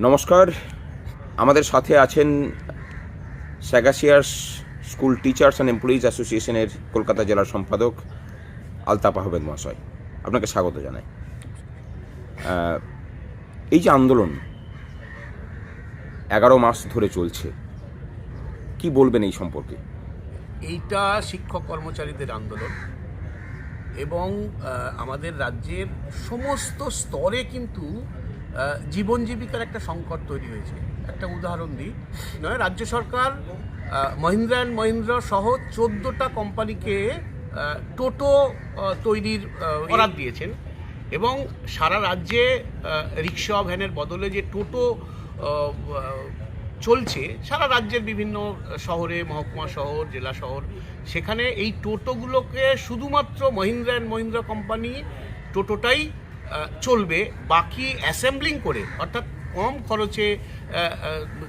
নমস্কার। আমাদের সাথে আছেন স্যাগাসিয়ার্স স্কুল টিচার্স অ্যান্ড এমপ্লয়িজ অ্যাসোসিয়েশনের কলকাতা জেলার সম্পাদক আলতাফ আহমেদ মহাশয়। আপনাকে স্বাগত জানাই। এই যে আন্দোলন এগারো মাস ধরে চলছে, কি বলবেন এই সম্পর্কে? এইটা শিক্ষক কর্মচারীদের আন্দোলন এবং আমাদের রাজ্যের সমস্ত স্তরে কিন্তু জীবন জীবিকার একটা সংকট তৈরি হয়েছে। একটা উদাহরণ দিই। নয়, রাজ্য সরকার মহিন্দ্রা অ্যান্ড মহিন্দ্রা সহ চোদ্দোটা কোম্পানিকে টোটো তৈরির অর্ডার দিয়েছেন। এবং সারা রাজ্যে রিক্সা ভ্যানের বদলে যে টোটো চলছে, সারা রাজ্যের বিভিন্ন শহরে, মহকুমা শহর, জেলা শহর, সেখানে এই টোটোগুলোকে শুধুমাত্র মহিন্দ্রা অ্যান্ড মহিন্দ্রা কোম্পানি টোটোটাই চলবে বাকি অ্যাসেম্বলিং করে অর্থাৎ কম খরচে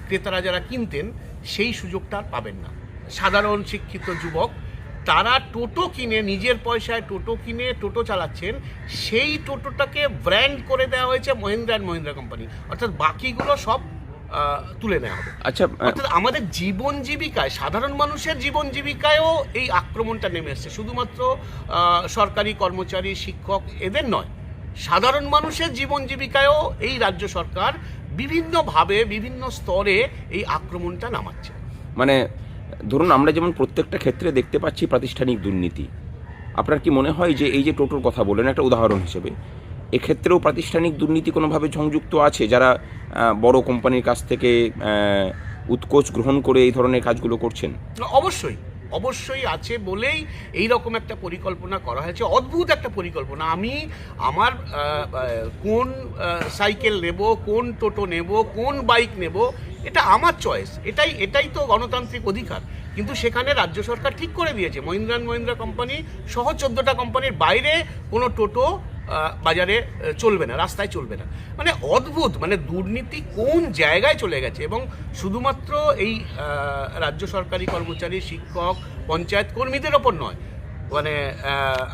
ক্রেতারা যারা কিনতেন সেই সুযোগটা আর পাবেন না। সাধারণ শিক্ষিত যুবক তারা টোটো কিনে নিজের পয়সায় টোটো কিনে টোটো চালাচ্ছেন সেই টোটোটাকে ব্র্যান্ড করে দেওয়া হয়েছে মহিন্দ্রা অ্যান্ড মহিন্দ্রা কোম্পানি। অর্থাৎ বাকিগুলো সব তুলে নেওয়া হবে। আচ্ছা অর্থাৎ আমাদের জীবন জীবিকায় সাধারণ মানুষের জীবন জীবিকায়ও এই আক্রমণটা নেমে এসছে। শুধুমাত্র সরকারি কর্মচারী শিক্ষক এদের নয়। সাধারণ মানুষের জীবন জীবিকায়ও এই রাজ্য সরকার বিভিন্নভাবে বিভিন্ন স্তরে এই আক্রমণটা নামাচ্ছে। মানে ধরুন আমরা যেমন প্রত্যেকটা ক্ষেত্রে দেখতে পাচ্ছি প্রাতিষ্ঠানিক দুর্নীতি। আপনার কি মনে হয় যে এই যে টোটোর কথা বললেন একটা উদাহরণ হিসেবে এক্ষেত্রেও প্রাতিষ্ঠানিক দুর্নীতি কোনোভাবে সংযুক্ত আছে? যারা বড় কোম্পানির কাছ থেকে উৎকোচ গ্রহণ করে এই ধরনের কাজগুলো করছেন? অবশ্যই। অবশ্যই আছে বলেই এই রকম একটা পরিকল্পনা করা হয়েছে। অদ্ভুত একটা পরিকল্পনা। আমি আমার কোন সাইকেল নেব, কোন টোটো নেব, কোন বাইক নেব, এটা আমার চয়েস। এটাই এটাই তো গণতান্ত্রিক অধিকার। কিন্তু সেখানে রাজ্য সরকার ঠিক করে দিয়েছে। মহিন্দ্রা মহিন্দ্রা কোম্পানি সহ চোদ্দোটা কোম্পানির বাইরে কোনো টোটো বাজারে চলবে না, রাস্তায় চলবে না। মানে অদ্ভুত মানে দুর্নীতি কোন জায়গায় চলে গেছে? এবং শুধুমাত্র এই রাজ্য সরকারি কর্মচারী, শিক্ষক, পঞ্চায়েত কর্মীদের ওপর নয় মানে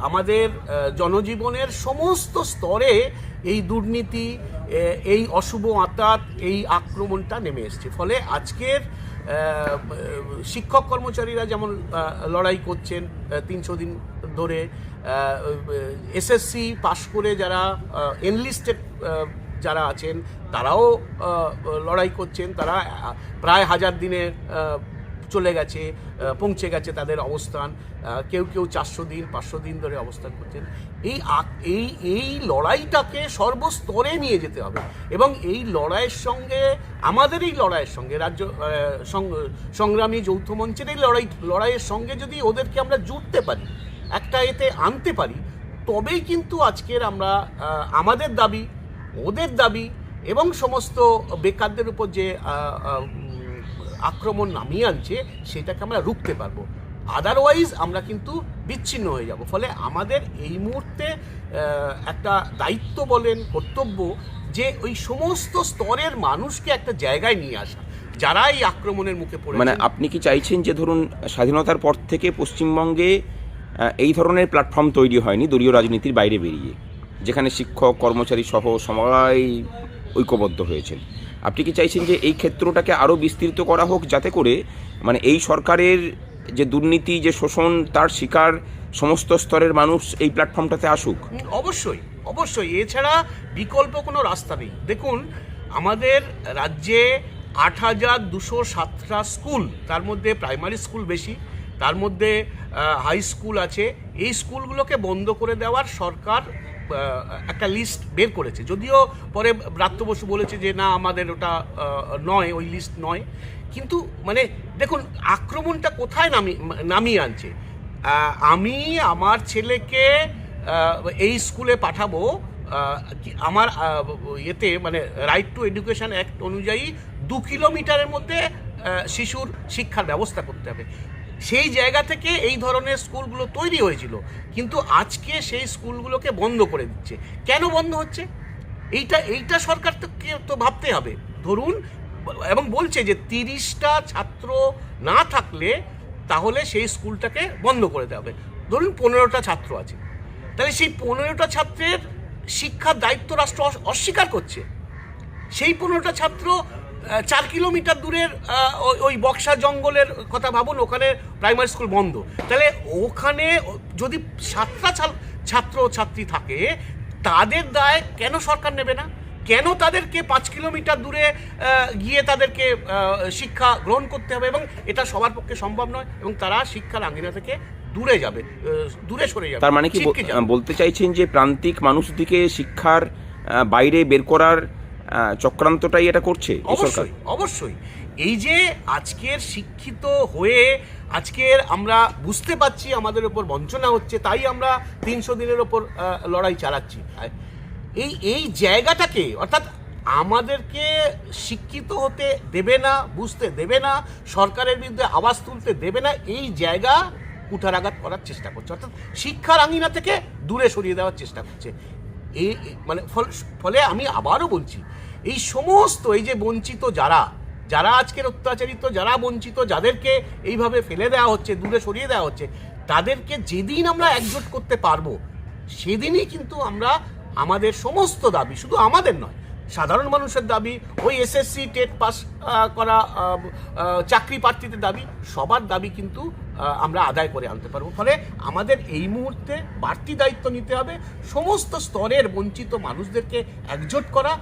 আমাদের জনজীবনের সমস্ত স্তরে এই দুর্নীতি এই অশুভ আতাত, এই আক্রমণটা নেমে এসছে। ফলে আজকের শিক্ষক কর্মচারীরা যেমন লড়াই করছেন তিনশো দিন ধরে এসএসসি পাশ করে যারা এনলিস্টেড যারা আছেন, তারাও লড়াই করছেন, তারা প্রায় হাজার দিনে চলে গেছে পৌঁছে গেছে তাদের অবস্থান কেউ কেউ চারশো দিন, পাঁচশো দিন ধরে অবস্থান করছেন। এই এই এই লড়াইটাকে সর্বস্তরে নিয়ে যেতে হবে এবং এই লড়াইয়ের সঙ্গে, আমাদের এই লড়াইয়ের সঙ্গে, রাজ্য সংগ্রামী যৌথ মঞ্চের এই লড়াই, লড়াইয়ের সঙ্গে যদি ওদেরকে আমরা জুটতে পারি একটা এতে আনতে পারি। তবেই কিন্তু আজকের আমরা আমাদের দাবি, ওদের দাবি এবং সমস্ত বেকারদের উপর যে আক্রমণ নামিয়ে আনছে, সেটাকে আমরা রুখতে পারব। আদারওয়াইজ আমরা কিন্তু বিচ্ছিন্ন হয়ে যাব। ফলে আমাদের এই মুহূর্তে একটা দায়িত্ব বলেন, কর্তব্য যে ওই সমস্ত স্তরের মানুষকে একটা জায়গায় নিয়ে আসা। যারা এই আক্রমণের মুখে পড়ে মানে আপনি কি চাইছেন যে ধরুন, স্বাধীনতার পর থেকে পশ্চিমবঙ্গে এই ধরনের প্ল্যাটফর্ম তৈরি হয়নি দলীয় রাজনীতির বাইরে বেরিয়ে, যেখানে শিক্ষক, কর্মচারী সহ সবাই ঐক্যবদ্ধ হয়েছেন। আপনি কি চাইছেন যে এই ক্ষেত্রটাকে আরও বিস্তৃত করা হোক যাতে করে মানে এই সরকারের যে দুর্নীতি, যে শোষণ, তার শিকার সমস্ত স্তরের মানুষ এই প্ল্যাটফর্মটাতে আসুক? অবশ্যই অবশ্যই। এছাড়া বিকল্প কোনো রাস্তা নেই। দেখুন, আমাদের রাজ্যে আট হাজার দুশো সাতটা স্কুল, তার মধ্যে প্রাইমারি স্কুল বেশি তার মধ্যে হাই স্কুল আছে। এই স্কুলগুলোকে বন্ধ করে দেওয়ার সরকার একটা লিস্ট বের করেছে। যদিও পরে ব্রাত্য বসু বলেছে যে, না, আমাদের ওটা নয়, ওই লিস্ট নয়। কিন্তু মানে দেখুন, আক্রমণটা কোথায় নামি, নামিয়ে আনছে? আমি আমার ছেলেকে এই স্কুলে পাঠাবো আমার ইয়েতে মানে রাইট টু এডুকেশন অ্যাক্ট অনুযায়ী দু কিলোমিটারের মধ্যে শিশুর শিক্ষার ব্যবস্থা করতে হবে। সেই জায়গা থেকে এই ধরনের স্কুলগুলো তৈরি হয়েছিল। কিন্তু আজকে সেই স্কুলগুলোকে বন্ধ করে দিচ্ছে। কেন বন্ধ হচ্ছে? এইটা এইটা সরকার তো তো ভাবতে হবে। ধরুন, এবং বলছে যে তিরিশটা ছাত্র না থাকলে তাহলে সেই স্কুলটাকে বন্ধ করে দেওয়া হবে। ধরুন পনেরোটা ছাত্র আছে। তাহলে সেই পনেরোটা ছাত্রের শিক্ষার দায়িত্ব রাষ্ট্র অস- অস্বীকার করছে। সেই পনেরোটা ছাত্র চার কিলোমিটার দূরের ওই- বক্সা জঙ্গলের কথা ভাবুন ওখানে প্রাইমারি স্কুল বন্ধ। তাহলে ওখানে যদি সাতটা ছাত্র ছাত্রী থাকে তাদের দায় কেন সরকার নেবে না? কেন তাদেরকে পাঁচ কিলোমিটার দূরে গিয়ে তাদেরকে শিক্ষা গ্রহণ করতে হবে? এবং এটা সবার পক্ষে সম্ভব নয় এবং তারা শিক্ষার আঙ্গিনা থেকে দূরে যাবে দূরে সরে যাবে তার মানে কি বল- বলতে চাইছেন যে প্রান্তিক মানুষদিকে শিক্ষার বাইরে বের করার চক্রান্তটাই এটা করছে অবশ্যই অবশ্যই। এই যে আজকের শিক্ষিত হয়ে আজকের আমরা বুঝতে পারছি আমাদের ওপর বঞ্চনা হচ্ছে তাই আমরা তিনশো দিনের ওপর লড়াই চালাচ্ছি। এই এই জায়গাটাকে অর্থাৎ আমাদেরকে শিক্ষিত হতে দেবে না বুঝতে দেবে না সরকারের বিরুদ্ধে আওয়াজ তুলতে দেবে না এই জায়গা কুঠারাঘাত করার চেষ্টা করছে। অর্থাৎ শিক্ষার আঙিনা থেকে দূরে সরিয়ে দেওয়ার চেষ্টা করছে। এই মানে ফল- আমি আবারও বলছি এই সমস্ত, এই যে বঞ্চিত যারা যারা আজকের অত্যাচারিত, যারা বঞ্চিত, যাদেরকে এইভাবে ফেলে দেওয়া হচ্ছে, দূরে সরিয়ে দেওয়া হচ্ছে, তাদেরকে যেদিন আমরা একজোট করতে পারব, সেদিনই কিন্তু আমরা আমাদের সমস্ত দাবি, শুধু আমাদের নয়, সাধারণ মানুষের দাবি, ওই এসএসসি টেট পাস করা চাকরি প্রার্থীদের দাবি, সবার দাবি কিন্তু আমরা আদায় করে আনতে পারব। ফলে আমাদের এই মুহূর্তে বাড়তি দায়িত্ব নিতে হবে। সমস্ত স্তরের বঞ্চিত মানুষদেরকে একজোট করা।